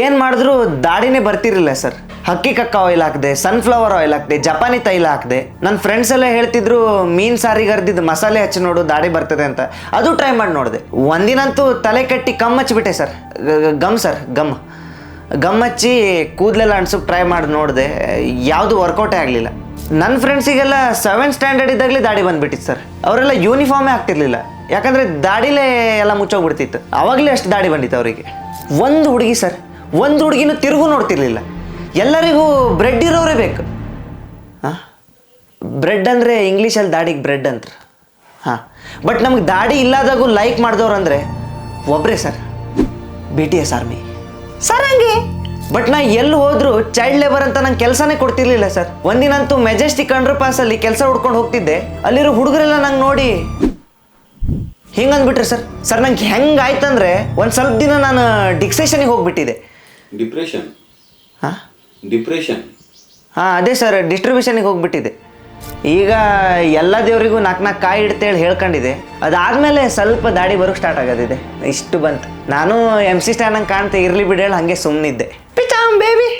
ಏನು ಮಾಡಿದ್ರು ದಾಡಿನೇ ಬರ್ತಿರಲಿಲ್ಲ, ಸರ್. ಹಕ್ಕಿ ಕಕ್ಕ ಆಯಿಲ್ ಹಾಕಿದೆ ಸನ್ಫ್ಲವರ್ ಆಯಿಲ್ ಹಾಕಿದೆ, ಜಪಾನಿ ತೈಲ ಹಾಕಿದೆ. ನನ್ನ ಫ್ರೆಂಡ್ಸ್ ಎಲ್ಲ ಹೇಳ್ತಿದ್ರು, ಮೀನು ಸಾರಿಗೆ ಅರ್ದಿದ್ದು ಮಸಾಲೆ ಹಚ್ಚಿ ನೋಡು, ದಾಡಿ ಬರ್ತದೆ ಅಂತ. ಅದು ಟ್ರೈ ಮಾಡಿ ನೋಡಿದೆ. ಒಂದಿನಂತೂ ತಲೆ ಕಟ್ಟಿ gum ಹಚ್ಚಿಬಿಟ್ಟೆ sir. Gum sir, gum. Gum ಹಚ್ಚಿ ಕೂದಲೆಲ್ಲ ಅನ್ಸೋಕೆ ಟ್ರೈ ಮಾಡಿ ನೋಡಿದೆ. ಯಾವುದು ವರ್ಕೌಟೇ ಆಗಲಿಲ್ಲ. ನನ್ನ ಫ್ರೆಂಡ್ಸಿಗೆಲ್ಲ ಸೆವೆನ್ ಸ್ಟ್ಯಾಂಡರ್ಡ್ ಇದ್ದಾಗಲೇ ದಾಡಿ ಬಂದ್ಬಿಟ್ಟಿತ್ತು ಸರ್. ಅವರೆಲ್ಲ ಯೂನಿಫಾರ್ಮೇ ಆಗ್ತಿರ್ಲಿಲ್ಲ ಯಾಕಂದರೆ ದಾಡಿಲೇ ಎಲ್ಲ ಮುಚ್ಚೋಗ್ಬಿಡ್ತಿತ್ತು. ಅವಾಗಲೇ ಅಷ್ಟು ದಾಡಿ ಬಂದಿತ್ತು ಅವರಿಗೆ. ಒಂದು ಹುಡುಗಿ, ಸರ್. ಒಂದು ಹುಡುಗಿನ ತಿರುಗು ನೋಡ್ತಿರ್ಲಿಲ್ಲ. ಎಲ್ಲರಿಗೂ ಬ್ರೆಡ್ ಇರೋರೇ ಬೇಕು. ಹಾಂ? ಬ್ರೆಡ್ ಅಂದರೆ ಇಂಗ್ಲೀಷಲ್ಲಿ ದಾಡಿಗೆ ಬ್ರೆಡ್ ಅಂತ ಹಾಂ. ಬಟ್ ನಮ್ಗೆ ದಾಡಿ ಇಲ್ಲದಾಗೂ ಲೈಕ್ ಮಾಡಿದವ್ರು ಅಂದರೆ ಒಬ್ಬರೇ sir B T S army sir ಹಂಗೆ? ಬಟ್ ನಾ ಎಲ್ಲಿ ಹೋದ್ರು ಚೈಲ್ಡ್ ಲೇಬರ್ ಅಂತ ನಂಗೆ ಕೆಲಸನೇ ಕೊಡ್ತಿರ್ಲಿಲ್ಲ ಸರ್ ಒಂದಿನಂತೂ ಮೆಜೆಸ್ಟಿಕ್ ಅಂಡರ್ ಪಾಸಲ್ಲಿ ಕೆಲಸ ಹುಡ್ಕೊಂಡು ಹೋಗ್ತಿದ್ದೆ. ಅಲ್ಲಿರೋ ಹುಡುಗರೆಲ್ಲ ನಂಗೆ ನೋಡಿ ಹಿಂಗೆ ಅಂದ್ಬಿಟ್ರೆ ಸರ್ ಸರ್ ನಂಗೆ ಹೆಂಗೆ ಆಯ್ತಂದ್ರೆ ಒಂದು ಸ್ವಲ್ಪ ದಿನ ನಾನು ಡಿಕ್ಸೇಷನಿಗೆ ಹೋಗ್ಬಿಟ್ಟಿದ್ದೆ. ಡಿಪ್ರೆಷನ್ ಹಾಂ? ಡಿಪ್ರೆಷನ್ ಹಾಂ ಅದೇ ಸರ್ ಡಿಸ್ಟ್ರಿಬ್ಯೂಷನಿಗೆ ಹೋಗ್ಬಿಟ್ಟಿದೆ. ಈಗ ಎಲ್ಲ ದೇವರಿಗೂ ನಾಲ್ಕು ನಾಲ್ಕು ಕಾಯಿ ಇಡ್ತೇಳಿ ಹೇಳ್ಕೊಂಡಿದೆ. ಅದಾದಮೇಲೆ ಸ್ವಲ್ಪ ದಾಡಿ ಬರೋಕ್ಕೆ ಸ್ಟಾರ್ಟ್ ಆಗೋದಿದೆ. ಇಷ್ಟು ಬಂತು. ನಾನು ಎಂ ಸಿ ಸ್ಟ್ಯಾಂಡ್ ಕಾಣ್ತಾ ಕಾಣ್ತೆ ಇರಲಿ ಬಿಡೇಳಿ ಹಾಗೆ ಸುಮ್ಮನಿದ್ದೆ ಪಿಚಾಮ್ ಬೇಬಿ